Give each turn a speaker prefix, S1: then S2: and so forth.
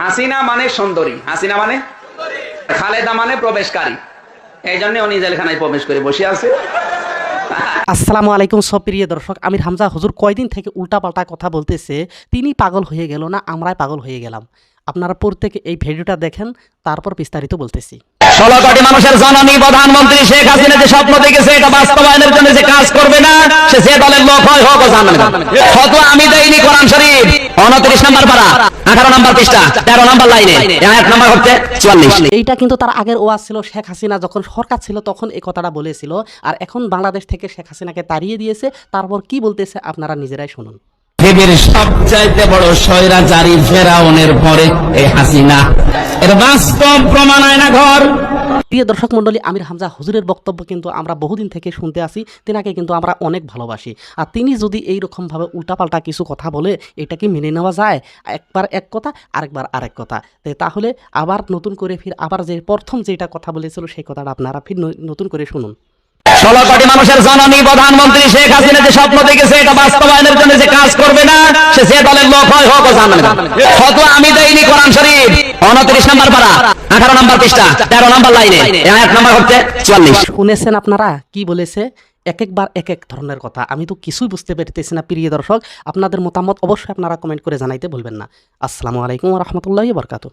S1: হাসিনা মানে সুন্দরী। হাসিনা মানে খালেদা মানে প্রবেশকারী। এই জন্য উনি জেলখানায় প্রবেশ করে বসে আছে।
S2: আসসালামু আলাইকুম সব প্রিয় দর্শক, আমির হামজা হুজুর কয়দিন থেকে উল্টাপাল্টা কথা বলতেছে, তিনি পাগল হয়ে গেল না আমরাই পাগল হয়ে গেলাম। আপনারা প্রত্যেকে এই ভিডিওটা দেখেন, তারপর বিস্তারিত বলতেছি।
S3: ষোলো কোটি মানুষের জননী প্রধানমন্ত্রী শেখ হাসিনা যে স্বপ্ন দেখেছে এটা বাস্তবায়নের জন্য যে কাজ করবে না সে যে দলের লোক হয় হোক জানবে না। আমি দেইনি কোরআন শরীফ। উনত্রিশ নম্বর পারা আঠারো নম্বর পৃষ্ঠা তেরো নম্বর লাইনে। এক নম্বর হচ্ছে চুয়াল্লিশ।
S2: এইটা কিন্তু তার আগের ওয়াজ ছিল শেখ হাসিনা যখন সরকার ছিল তখন এই কথাটা বলেছিল আর এখন বাংলাদেশ থেকে শেখ হাসিনাকে তাড়িয়ে দিয়েছে তারপর কি বলতেছে আপনারা নিজেরাই শুনুন।
S3: পৃথিবীর সবচাইতে বড় স্বৈরাচারী ফেরাউনের পরে এই হাসিনা। এর বাস্তব প্রমাণ হয় না ঘর।
S2: প্রিয় দর্শক মণ্ডলী আমির হামজা হুজুরের বক্তব্য কিন্তু আমরা বহুদিন থেকে শুনতে আসি। তিনাকে কিন্তু আমরা অনেক ভালোবাসি। আর তিনি যদি এই রকমভাবে উল্টাপাল্টা কিছু কথা বলে এটা কি মেনে নেওয়া যায়? একবার এক কথা আরেকবার আরেক কথা। তাহলে আবার নতুন করে ফির আবার যে প্রথম যেটা কথা বলেছিল সেই কথাটা আপনারা ফির নতুন করে শুনুন।
S3: ষোলো কোটি মানুষের জননী প্রধানমন্ত্রী শেখ হাসিনা যে স্বপ্ন দেখেছে এটা বাস্তবায়নের জন্য যে কাজ করবে না সে যে দলের লোক হয় হোক ও জানবে না। হয়তো আমি দেইনি কোরআন শরীফ। উনত্রিশ নম্বর পারা। আঠারো নম্বর পৃষ্ঠা, তেরো নম্বর লাইনে। এক নম্বর হচ্ছে চুয়াল্লিশ।
S2: শুনেছেন আপনারা? কি বলেছে? এক একবার এক এক ধরনের কথা। আমি তো কিছুই বুঝতে পারতেছি না, প্রিয় দর্শক। আপনাদের মতামত অবশ্যই আপনারা কমেন্ট করে জানাইতে বলবেন না। আসসালামু আলাইকুম রহমতুল্লাহ বরকাত